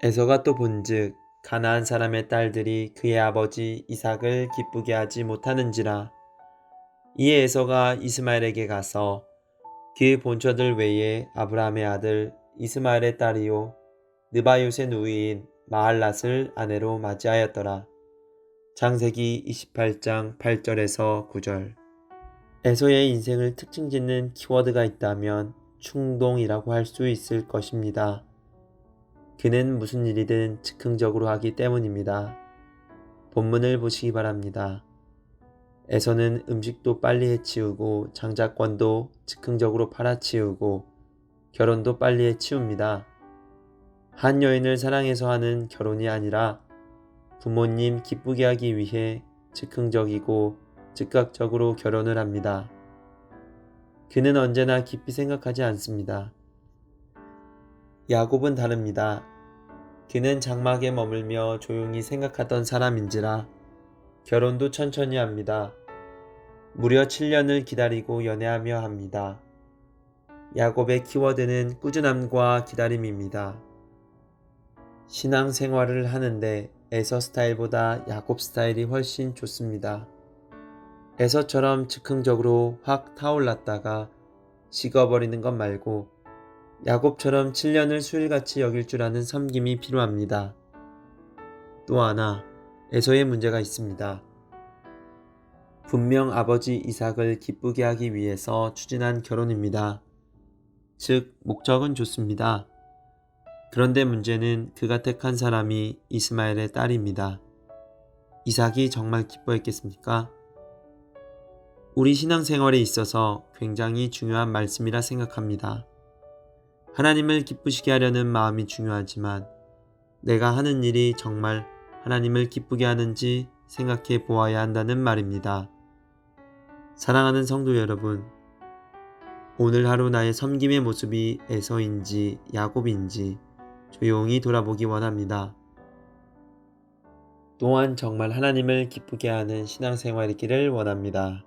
에서가 또 본즉 가나안 사람의 딸들이 그의 아버지 이삭을 기쁘게 하지 못하는지라 이에 에서가 이스마엘에게 가서 그 본처들 외에 아브라함의 아들 이스마엘의 딸이요 느바요의 누이인 마할랏을 아내로 맞이하였더라. 창세기 28장 8절에서 9절 에서의 인생을 특징 짓는 키워드가 있다면 충동이라고 할 수 있을 것입니다. 그는 무슨 일이든 즉흥적으로 하기 때문입니다. 본문을 보시기 바랍니다. 에서는 음식도 빨리 해치우고 장자권도 즉흥적으로 팔아치우고 결혼도 빨리 해치웁니다. 한 여인을 사랑해서 하는 결혼이 아니라 부모님 기쁘게 하기 위해 즉흥적이고 즉각적으로 결혼을 합니다. 그는 언제나 깊이 생각하지 않습니다. 야곱은 다릅니다. 그는 장막에 머물며 조용히 생각하던 사람인지라 결혼도 천천히 합니다. 무려 7년을 기다리고 연애하며 합니다. 야곱의 키워드는 꾸준함과 기다림입니다. 신앙 생활을 하는데 에서 스타일보다 야곱 스타일이 훨씬 좋습니다. 에서처럼 즉흥적으로 확 타올랐다가 식어버리는 것 말고 야곱처럼 7년을 수일같이 여길 줄 아는 섬김이 필요합니다. 또 하나, 에서의 문제가 있습니다. 분명 아버지 이삭을 기쁘게 하기 위해서 추진한 결혼입니다. 즉, 목적은 좋습니다. 그런데 문제는 그가 택한 사람이 이스마엘의 딸입니다. 이삭이 정말 기뻐했겠습니까? 우리 신앙생활에 있어서 굉장히 중요한 말씀이라 생각합니다. 하나님을 기쁘시게 하려는 마음이 중요하지만 내가 하는 일이 정말 하나님을 기쁘게 하는지 생각해 보아야 한다는 말입니다. 사랑하는 성도 여러분, 오늘 하루 나의 섬김의 모습이 에서인지 야곱인지 조용히 돌아보기 원합니다. 또한 정말 하나님을 기쁘게 하는 신앙생활이기를 원합니다.